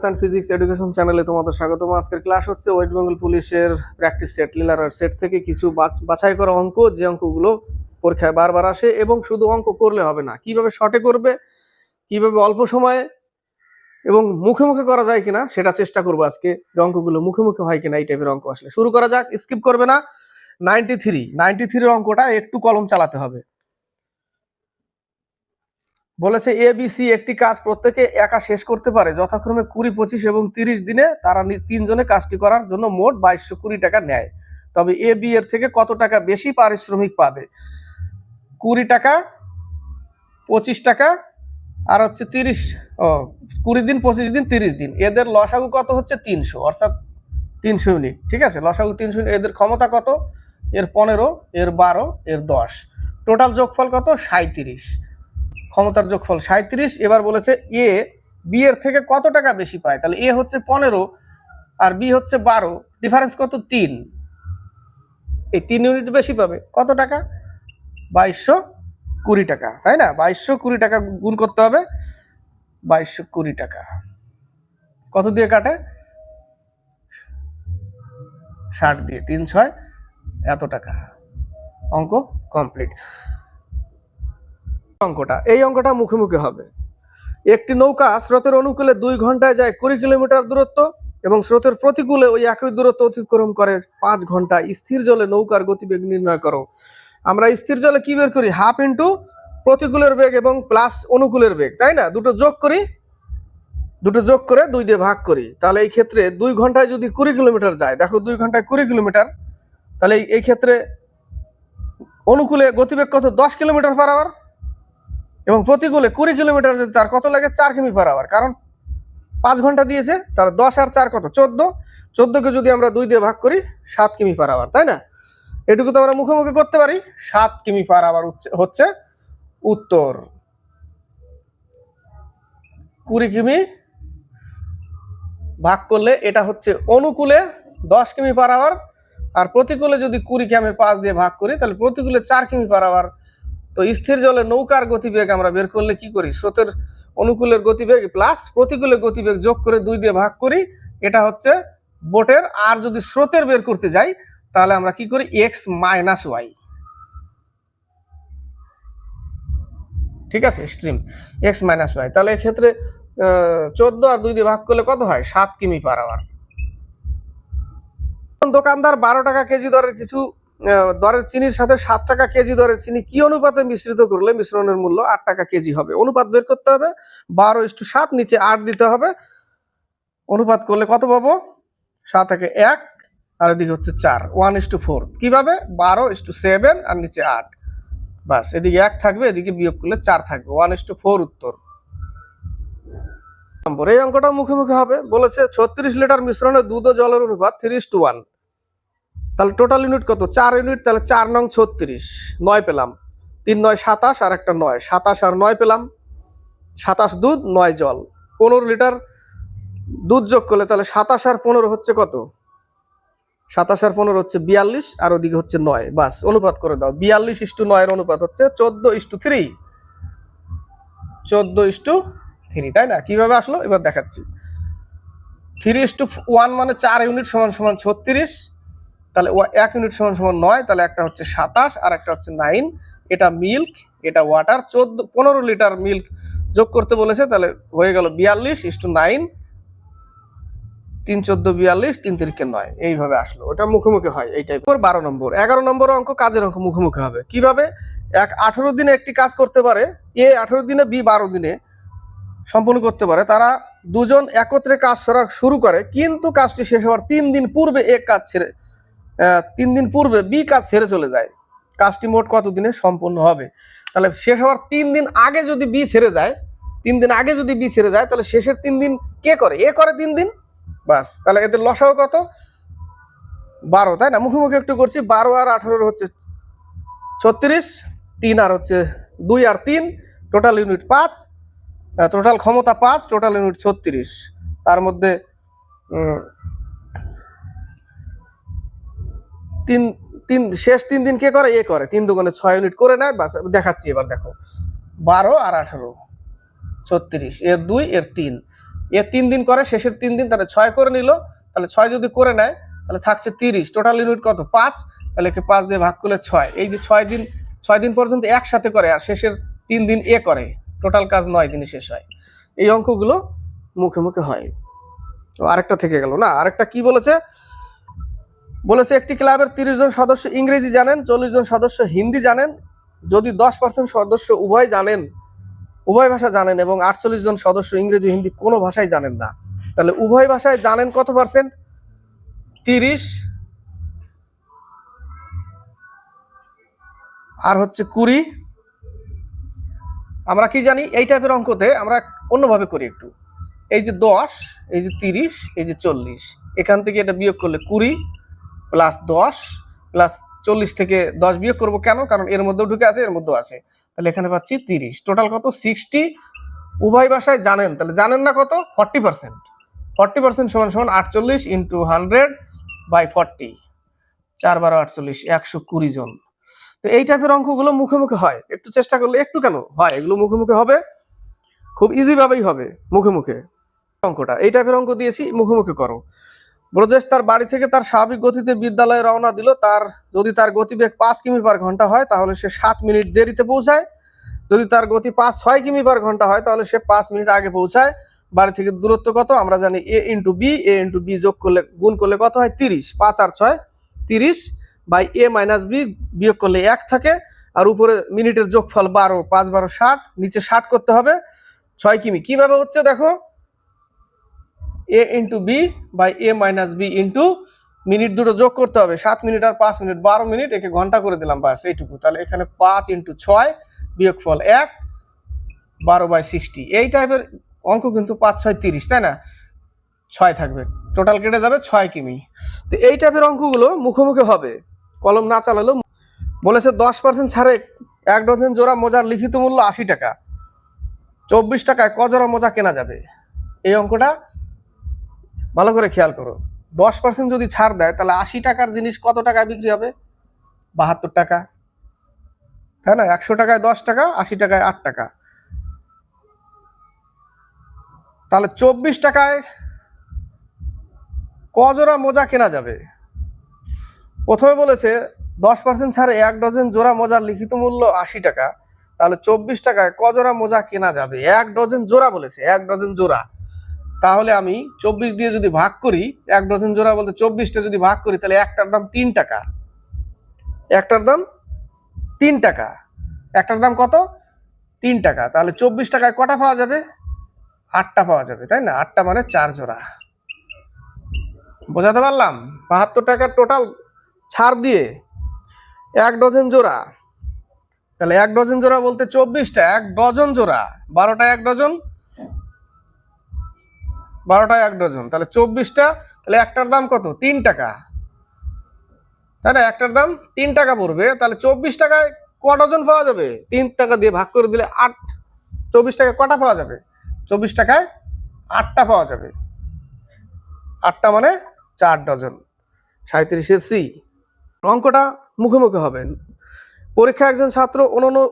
And physics education চ্যানেলে তোমাদের স্বাগতম। আজকের ক্লাস হচ্ছে ওয়েস্ট বেঙ্গল পুলিশের প্র্যাকটিস সেট লিলারার সেট থেকে কিছু বাছ- বাছাই করা অঙ্ক। যে অঙ্কগুলো পরীক্ষায় বারবার আসে এবং শুধু অঙ্ক করলে হবে না, কীভাবে শর্টে করবে, কীভাবে অল্প সময়ে এবং মুখে মুখে করা যায় কিনা সেটা চেষ্টা করব আজকে। যে অঙ্কগুলো মুখে মুখে হয় কিনা এই টাইপের অঙ্ক আসলে। শুরু করা যাক স্কিপ করবে না। নাইনটি থ্রি নাইনটি থ্রির অঙ্কটা একটু কলম চালাতে হবে। বলেছে এ বি সি একটি কাজ প্রত্যেকে একা শেষ করতে পারে। যথাক্রমে কুড়ি, পঁচিশ এবং তিরিশ দিনে তারা তিনজনে কাজটি করার জন্য মোট বাইশশো কুড়ি টাকা নেয়। তবে এ বি এর থেকে কত টাকা বেশি পারিশ্রমিক পাবে? কুড়ি টাকা, পঁচিশ টাকা, আর হচ্ছে তিরিশ কুড়ি দিন, পঁচিশ দিন, তিরিশ দিন। এদের লসাগু কত হচ্ছে? তিনশো। অর্থাৎ তিনশো ইউনিট। ঠিক আছে? লসাগু তিনশো এদের ক্ষমতা কত? এর পনেরো, এর বারো, এর দশ। টোটাল যোগফল কত? সাঁত্রিশ ক্ষমতার যোগফল সাঁত্রিশ এবার বলেছে এ বি এর থেকে কত টাকা বেশি পায়? তাহলে এ হচ্ছে পনেরো আর বি হচ্ছে বারো। ডিফারেন্স কত? তিন। এই তিন ইউনিট বেশি পাবে। কত টাকা? বাইশশো কুড়ি টাকা, তাই না? বাইশশো কুড়ি টাকা গুণ করতে হবে। বাইশশো কুড়ি টাকা। কত দিয়ে কাটে? ষাট দিয়ে। তিন ছয়, এত টাকা। অঙ্ক কমপ্লিট। অঙ্কটা, এই অঙ্কটা মুখে মুখে হবে। একটি নৌকা স্রোতের অনুকূলে দুই ঘন্টায় যায় কুড়ি কিলোমিটার দূরত্ব এবং স্রোতের প্রতিকূলে ওই একই দূরত্ব অতিক্রম করে পাঁচ ঘণ্টা। স্থির জলে নৌকার গতিবেগ নির্ণয় করো। আমরা স্থির জলে কি বের করি? হাফ ইন্টু প্রতিকূলের বেগ এবং প্লাস অনুকূলের বেগ, তাই না? দুটো যোগ করি, দুটো যোগ করে দুই দিয়ে ভাগ করি। তাহলে এই ক্ষেত্রে দুই ঘন্টায় যদি কুড়ি কিলোমিটার যায়, দেখো দুই ঘন্টায় কুড়ি কিলোমিটার, তাহলে এই- এই ক্ষেত্রে অনুকূলে গতিবেগ কত? দশ কিলোমিটার পার আওয়ার এবং প্রতিকূলে কুড়ি কিলোমিটার যদি তার কত লাগে? চার কিমি পার আওয়ার কারণ পাঁচ ঘণ্টা দিয়েছে, তার দশ আর চার কত? চোদ্দ। চোদ্দকে যদি আমরা দুই দিয়ে ভাগ করি, সাত কিমি পার আওয়ার তাই না? এটুকু তো আমরা মুখে মুখে করতে পারি। সাত কিমি পার আওয়ার হচ্ছে উত্তর। কুড়ি কিমি ভাগ করলে এটা হচ্ছে অনুকূলে দশ কিমি পার আওয়ার আর প্রতিকূলে যদি কুড়ি কিমি পাঁচ দিয়ে ভাগ করি, তাহলে প্রতিকূলে চার কিমি পার আওয়ার তো স্থির জলে নৌকার গতিবেগ আমরা বের করলে কি করি? স্রোতের অনুকূলের গতিবেগ প্লাস প্রতিকূলের গতিবেগ যোগ করে দুই দিয়ে ভাগ করি। এটা হচ্ছে বোটের আর যদি স্রোতের বের করতে যাই, তাহলে আমরা কি করি? এক্স মাইনাস ওয়াই ঠিক আছে স্ট্রিম এক্স মাইনাস ওয়াই তাহলে এক্ষেত্রে চোদ্দ আর দুই দিয়ে ভাগ করলে কত হয়? সাত কিমি পার আওয়ার দোকানদার বারো টাকা কেজি দরের কিছু দরের চিনির সাথে সাত টাকা কেজি দরের চিনি কি অনুপাতে মিশ্রিত করলে মিশ্রণের মূল্য আট টাকা কেজি হবে? অনুপাত বের করতে হবে, বারো ইস্টু সাত নিচে আট দিতে হবে। অনুপাত করলে কত পাবো? সাত থেকে এক, আর এদিকে হচ্ছে চার, ওয়ান ইস টু ফোর। কীভাবে? বারো ইস টু সেভেন আর নিচে আট। বাস, এদিকে এক থাকবে, এদিকে বিয়োগ করলে চার থাকবে। ওয়ান ইস টু ফোর উত্তর। নম্বর, এই অঙ্কটা মুখে মুখে হবে। বলেছে ছত্রিশ লিটার মিশ্রণে দুধ ও জলের অনুপাত থ্রি টু ওয়ান। তাহলে টোটাল ইউনিট কত? চার ইউনিট তাহলে চার নং ছত্রিশ। নয় পেলাম। তিন নয় সাতাশ আর একটা নয়। সাতাশ আর নয় পেলাম। সাতাশ দুধ, নয় জল। পনেরো লিটার দুধ যোগ করলে তাহলে সাতাশ আর পনেরো হচ্ছে কত? সাতাশ আর পনেরো হচ্ছে বিয়াল্লিশ আর ওদিকে হচ্ছে নয়। বাস, অনুপাত করে দাও। বিয়াল্লিশ ইস্টু নয়ের অনুপাত হচ্ছে চোদ্দ ইস্টু থ্রি। চোদ্দ ইস্টু থ্রি, তাই না? কীভাবে আসলো? এবার দেখাচ্ছি। থ্রি ইস্টু ওয়ান মানে চার ইউনিট সমান সমান ছত্রিশ। তাহলে এক ইউনিট সমান সমান নয়, তাহলে একটা হচ্ছে সাতাশ আর একটা হচ্ছে নাইন এটা মিল্ক এটা ওয়াটার চোদ্দ পনেরো লিটার মিল্ক যোগ করতে বলেছে, তাহলে হয়ে গেল বিয়াল্লিশ ইস টু নাইন তিন চোদ্দ বিয়াল্লিশ, তিন তিরিকে নয়। এইভাবে আসলো। ওটা মুখোমুখি হয় এই টাইপের বারো নম্বর। এগারো নম্বর অঙ্ক কাজের অঙ্ক মুখোমুখি হবে। কীভাবে? এক আঠেরো দিনে একটি কাজ করতে পারে, এ আঠেরো দিনে, বি বারো দিনে সম্পন্ন করতে পারে। তারা দুজন একত্রে কাজ শুরু করে, কিন্তু কাজটি শেষ হওয়ার তিন দিন পূর্বে এক কাজ ছেড়ে তিন দিন পূর্বে বি কাজ ছেড়ে চলে যায়। কাজটি মোট কত দিনে সম্পূর্ণ হবে? তাহলে শেষ হওয়ার তিন দিন আগে যদি বি ছেড়ে যায়, তিন দিন আগে যদি বি ছেড়ে যায়, তাহলে শেষের তিন দিন কে করে? এ করে তিন দিন? বাস, তাহলে এদের লসাও কত? বারো, তাই না? মুখোমুখি একটু করছি, বারো আর আঠারোর হচ্ছে ছত্রিশ, তিন আর হচ্ছে দুই আর তিন টোটাল ইউনিট পাঁচ টোটাল ক্ষমতা পাঁচ টোটাল ইউনিট ছত্রিশ। তার মধ্যে তিন তিন, শেষ তিন দিন কে করে? এ করে। তিন দোকানে ছয় ইউনিট করে নেয়, বাস, দেখাচ্ছি এবার দেখো। বারো আর আঠারো, ছত্রিশ। এর দুই, এর তিন। এ তিন দিন করে, শেষের তিন দিন তাহলে ছয় করে নিল। তাহলে ছয় যদি করে নেয়, তাহলে থাকছে তিরিশ। টোটাল ইউনিট কত? পাঁচ। তাহলে একে পাঁচ দিয়ে ভাগ করলে ছয়। এই যে ছয় দিন ছয় দিন পর্যন্ত একসাথে করে, আর শেষের তিন দিন এ করে। টোটাল কাজ নয়, দিনে শেষ হয়। এই অঙ্কগুলো মুখে মুখে হয়। আরেকটা থেকে গেল না? আরেকটা কি বলেছে? বলেছে, একটি ক্লাবের তিরিশ জন সদস্য ইংরেজি জানেন, চল্লিশ জন সদস্য হিন্দি জানেন। যদি দশ পার্সেন্ট সদস্য উভয় জানেন, উভয় ভাষা জানেন এবং আটচল্লিশ জন সদস্য ইংরেজি হিন্দি কোনো ভাষাই জানেন না, তাহলে উভয় ভাষায় জানেন কত পার্সেন্ট তিরিশ। আর হচ্ছে কুড়ি। আমরা কি জানি, এই টাইপের অঙ্কতে আমরা অন্যভাবে করি একটু। এই যে দশ, এই যে তিরিশ, এই যে চল্লিশ, এখান থেকে এটা বিয়োগ করলে কুড়ি। প্লাস দশ প্লাস চল্লিশ থেকে দশ বিয়োগ করব কেন? কারণ এর মধ্যেও ঢুকে আছে, এর মধ্যেও আছে। তাহলে এখানে পাচ্ছি তিরিশ। টোটাল কত? সিক্সটি উভয় ভাষায় জানেন। তাহলে জানেন না কত? ফর্টি পার্সেন্ট ফর্টি পার্সেন্ট সমান সমান আটচল্লিশ ইন্টু হান্ড্রেড বাই ফর্টি চার বারো আটচল্লিশ, একশো কুড়ি জন। তো এই টাইপের অঙ্কগুলো মুখে মুখে হয়। একটু চেষ্টা করলে একটু কেন? হয়। এগুলো মুখে মুখে হবে। খুব ইজিভাবেই হবে, মুখে মুখে। অঙ্কটা। এই টাইপের অঙ্ক দিয়েছি, মুখে মুখে করো। ব্রজেশ তার বাড়ি থেকে তার স্বাভাবিক গতিতে বিদ্যালয়ে রওনা দিল। তার যদি তার গতিবেগ পাঁচ কিমি পার ঘণ্টা হয়, তাহলে সে সাত মিনিট দেরিতে পৌঁছায়। যদি তার গতি পাঁচ, ছয় কিমি পার ঘণ্টা হয়, তাহলে সে পাঁচ মিনিট আগে পৌঁছায়। বাড়ি থেকে দূরত্ব কত? আমরা জানি A into B A into B যোগ করলে, গুণ করলে কত হয়? তিরিশ। পাঁচ আর ছয়, তিরিশ বাই এ মাইনাস বি বিয়োগ করলে এক থাকে। আর উপরে মিনিটের যোগফল বারো, পাঁচ বারো, ষাট, নিচে ষাট করতে হবে। ছয় কিমি। কীভাবে হচ্ছে দেখো? A into B by A minus B into minute দুটো যোগ করতে হবে। সাত মিনিট আর পাঁচ মিনিট। বারো মিনিট একে ঘণ্টা করে দিলাম বাস এইটুকু। তাহলে এখানে পাঁচ ইন্টু ছয় বিয়োগ ফল এক, বারো বাই সিক্সটি এই টাইপের অঙ্ক কিন্তু পাঁচ, ছয়, তিরিশ, তাই না? ছয় থাকবে। টোটাল কেটে যাবে ছয় কিমি। তো এই টাইপের অঙ্কগুলো মুখোমুখি হবে। কলম না চালালেও বলেছে দশ পার্সেন্ট ছাড়ে এক ডজন জোড়া মোজার লিখিত মূল্য আশি টাকা। চব্বিশ টাকায় ক জোড়া মোজা কেনা যাবে? এই অঙ্কটা ভালো করে খেয়াল করো। দশ পার্সেন্ট যদি ছাড় দেয়, তাহলে আশি টাকার জিনিস কত টাকায় বিক্রি হবে? বাহাত্তর টাকা। তাই না? একশো টাকায় দশ টাকা, আশি টাকায় আট টাকা। তাহলে চব্বিশ টাকায় কজোড়া মোজা কেনা যাবে? প্রথমে বলেছে, দশ পার্সেন্ট ছাড়ে এক ডজন জোড়া মোজার লিখিত মূল্য আশি টাকা। তাহলে চব্বিশ টাকায় কজোড়া মোজা কেনা যাবে? এক ডজন জোড়া বলেছে, এক ডজন জোড়া। তাহলে আমি চব্বিশ দিয়ে যদি ভাগ করি, এক ডজন জোড়া বলতে চব্বিশটা যদি ভাগ করি, তাহলে একটার দাম তিন টাকা। একটার দাম তিন টাকা। একটার দাম কত? তিন টাকা। তাহলে চব্বিশ টাকায় কটা পাওয়া যাবে? আটটা পাওয়া যাবে, তাই না? আটটা মানে চার জোড়া। বোঝাতে পারলাম? বাহাত্তর টাকার টোটাল ছাড় দিয়ে এক ডজন জোড়া। তাহলে এক ডজন জোড়া বলতে চব্বিশটা, এক ডজন জোড়া। বারোটা এক ডজন বারোটা এক ডজন। তাহলে চব্বিশটা, তাহলে একটার দাম কত? তিন টাকা। তাই না? একটার দাম তিন টাকা পড়বে। তাহলে চব্বিশ টাকায় ক ডজন পাওয়া যাবে? তিন টাকা দিয়ে ভাগ করে দিলে আট, চব্বিশ টাকায় কটা পাওয়া যাবে? চব্বিশ টাকায় আটটা পাওয়া যাবে। আটটা মানে চার ডজন। সাঁত্রিশের সি। অঙ্কটা মুখে মুখে হবে। পরীক্ষা একজন ছাত্র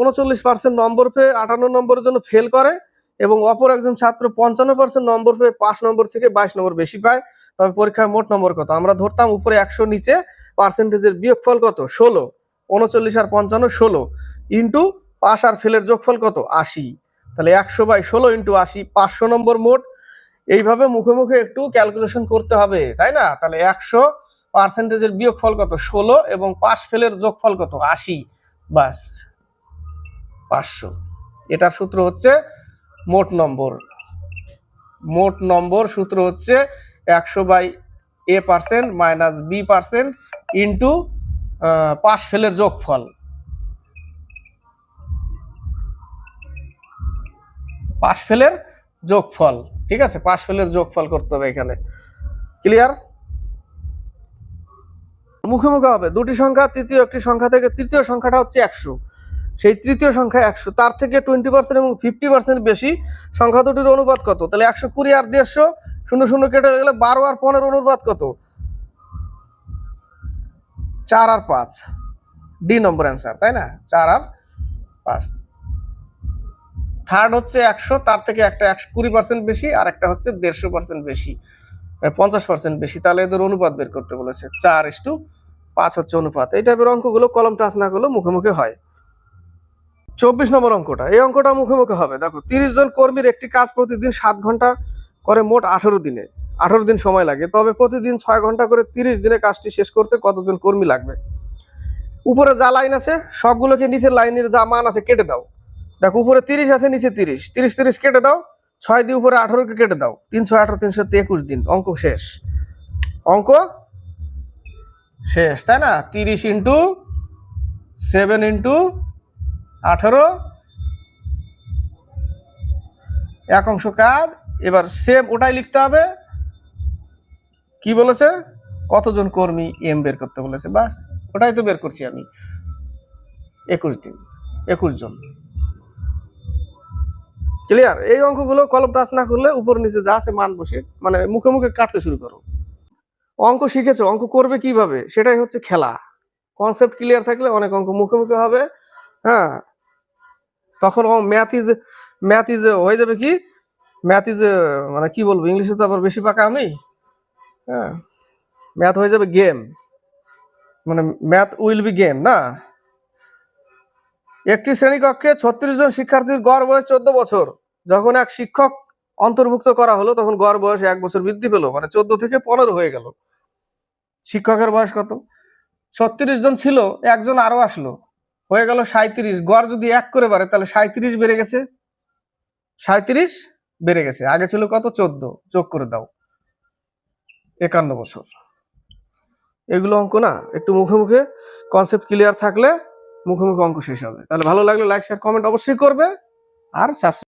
উনচল্লিশ পার্সেন্ট নম্বর পেয়ে আটান্ন নম্বরের জন্য ফেল করে। এবং অপর একজন ছাত্র পঞ্চান্ন পার্সেন্ট নম্বর পেয়ে পাঁচ নম্বর থেকে বাইশ নম্বর বেশি পায়। তবে পরীক্ষায় মোট নম্বর কত? আমরা ধরতাম উপরে একশো, নিচে পার্সেন্টেজের বিয়োগফল কত? ষোলো। উনচল্লিশ আর পঞ্চান্ন, ষোলো। ইন্টু পাস আর ফেলের যোগফল কত? আশি। তাহলে একশো বাই ষোলো ইন্টু আশি, পাঁচশো নম্বর মোট। এইভাবে মুখে মুখে একটু ক্যালকুলেশন করতে হবে, তাই না? তাহলে একশো পার্সেন্টেজের বিয়োগফল কত? ষোলো এবং পাস ফেলের যোগফল কত? আশি। বাস পাঁচশো। এটার সূত্র হচ্ছে মোট নম্বর। মোট নম্বর সূত্র হচ্ছে একশো by A percent minus B percent into pass ফেলের যোগফল। পাশ ফেলের যোগফল, ঠিক আছে? পাশ ফেলের যোগফল করতে হবে এখানে। ক্লিয়ার মুখে মুখে হবে। দুটি সংখ্যা, তৃতীয় একটি সংখ্যা থেকে তৃতীয় সংখ্যাটা হচ্ছে একশো। সেই তৃতীয় সংখ্যা একশো। তার থেকে টোয়েন্টি পার্সেন্ট এবং ফিফটি পার্সেন্ট বেশি সংখ্যা দুটির অনুপাত কত? তাহলে একশো কুড়ি আর দেড়শো শূন্য শূন্য কেটে গেলে বারো আর পনেরো অনুপাত কত? চার আর পাঁচ। ডি নম্বর অ্যান্সার তাই না? চার আর পাঁচ। থার্ড হচ্ছে একশো, তার থেকে একটা একশো কুড়ি পার্সেন্ট বেশি আর একটা হচ্ছে দেড়শো পার্সেন্ট বেশি। পঞ্চাশ পার্সেন্ট বেশি। তাহলে এদের অনুপাত বের করতে বলেছে। চার ইস্টু পাঁচ হচ্ছে অনুপাত। এই টাইপের অঙ্কগুলো কলম টাচ না করলেও মুখে মুখে হয়। চব্বিশ নম্বর অঙ্কটা। এই অঙ্কটা মুখে মুখে হবে। দেখো, তিরিশ জন কর্মীর একটি কাজ প্রতিদিন সাত ঘণ্টা করে মোট আঠারো দিনে। আঠারো দিন সময় লাগে। তবে প্রতিদিন ছয় ঘণ্টা করে তিরিশ দিনে কাজটি শেষ করতে কতজন কর্মী লাগবে? উপরে যা লাইন আছে, সবগুলোকে নিচের লাইনের যা মান আছে কেটে দাও। দেখো, উপরে তিরিশ আছে, নিচে তিরিশ। তিরিশ তিরিশ কেটে দাও। ছয় দিয়ে উপরে আঠারোকে কেটে দাও। তিনশো আঠারো তিনশো একুশ দিন। অঙ্ক শেষ। অঙ্ক শেষ, তাই না? তিরিশ ইন্টু সেভেন ইন্টু আঠারো। এক অংশ কাজ। এবার সেম ওটাই লিখতে হবে। কি বলেছে? কতজন কর্মী এম বের করতে বলেছে? বাস, ওটাই তো বের করছি আমি। একুশ দিন, একুশ জন। ক্লিয়ার এই অঙ্কগুলো কলম টাচ না করলে উপর নিচে যা আছে মান বসে মানে মুখে মুখে কাটতে শুরু করো। অঙ্ক শিখেছো, অঙ্ক করবে কীভাবে? সেটাই হচ্ছে খেলা। কনসেপ্ট ক্লিয়ার থাকলে অনেক অঙ্ক মুখে মুখে হবে। হ্যাঁ। তখন ম্যাথ ইজ ম্যাথ ইজ হয়ে যাবে কি? ম্যাথ ইজ মানে কি বলব, ইংলিশে তো আবার বেশি পাকা আমি। হ্যাঁ। ম্যাথ হয়ে যাবে গেম। মানে ম্যাথ উইল বি গেম, না? একটি শ্রেণীকক্ষে ছত্রিশ জন শিক্ষার্থীর গড় বয়স চোদ্দ বছর। যখন এক শিক্ষক অন্তর্ভুক্ত করা হলো, তখন গড় বয়স এক বছর বৃদ্ধি পেল। মানে চোদ্দ থেকে পনেরো হয়ে গেল। শিক্ষকের বয়স কত? ছত্রিশ জন ছিল, একজন আরও আসলো। হয়ে গেল সাঁত্রিশ গড় যদি এক করে বাড়ে, তাহলে সাঁত্রিশ বেড়ে গেছে। সাঁত্রিশ বেড়ে গেছে। আগে ছিল কত? চোদ্দ। যোগ করে দাও। একান্ন বছর। এগুলো অঙ্ক না? একটু মুখে মুখে কনসেপ্ট ক্লিয়ার থাকলে মুখে মুখে অঙ্ক শেষ হবে। তাহলে ভালো লাগলে লাইক শেয়ার কমেন্ট অবশ্যই করবে। আর সাবস্ক্রাইব